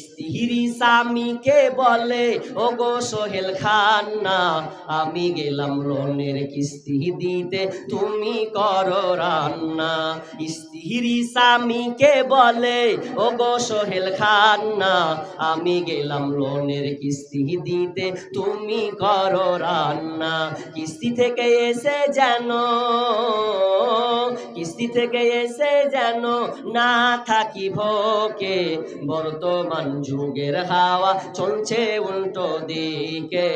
স্ত্রী স্বামীকে বলে ও গো সোহেল খান না আমি গেলাম লোনের কিস্তি দিতে, তুমি করো রান্না। স্ত্রী স্বামীকে বলে ও গো সোহেল খান না আমি গেলাম লোনের কিস্তি দিতে, তুমি করো রান্না। কিস্তি থেকে এসে যেন, কিস্তি থেকে এসে যেন না থাকি ভোকে বর্তমান যুগের হাওয়া চলছে উল্টো দিকে।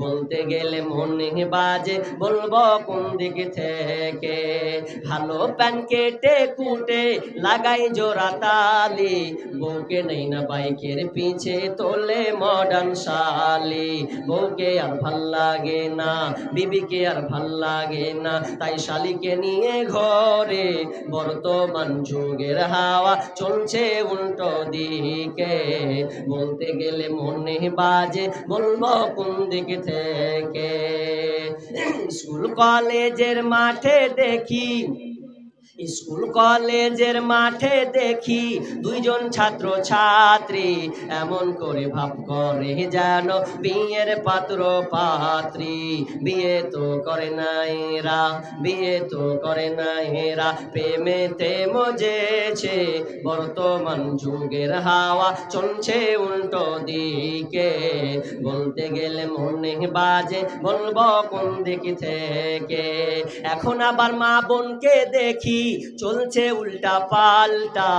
বলতে গেলে মনে বাজে, বলব কোন দিক থেকে? ভালো প্যান কেটে কুটে লাগাই জোড়া তালি, বউকে নেই না বাইকের পিছে তোলে মডার্ন শালি। বউকে আর ভালো লাগে না, বিবিকে আর ভালো লাগে না, তাই শালিকে নিয়ে ঘরে বর্তমান যুগের হাওয়া চলছে উল্টো দিকে। বলতে গেলে মনে বাজে বলব কোন দিক থেকে? স্কুল কলেজের মাঠে দেখি স্কুল কলেজের মাঠে দেখি দুইজন ছাত্র ছাত্রী এমন করে ভাব করে যেন বিয়ের পাত্র পাত্রী। বিয়ে তো করে না এরা বিয়ে তো করে না এরা প্রেমেতে মজেছে বর্তমান যুগের হাওয়া চলছে উল্টো দিকে। বলতে গেলে মনে বাজে, বলব কোন দিক থেকে? এখন আবার মা বোনকে দেখি চলছে উল্টা পাল্টা।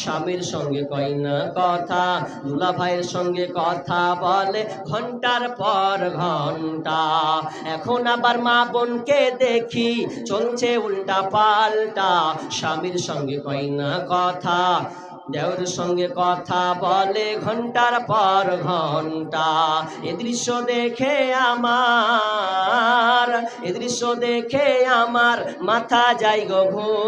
স্বামীর সঙ্গে কয় না কথা দুলা ভাইয়ের সঙ্গে কথা বলে ঘণ্টার পর ঘণ্টা। এখন আবার মা বোনকে দেখি চলছে উল্টা পাল্টা। স্বামীর সঙ্গে কয় না কথা, দেওর সঙ্গে কথা বলে ঘণ্টার পর ঘণ্টা। এ দৃশ্য দেখে আমার, এ দৃশ্য দেখে আমার মাথা যাই গো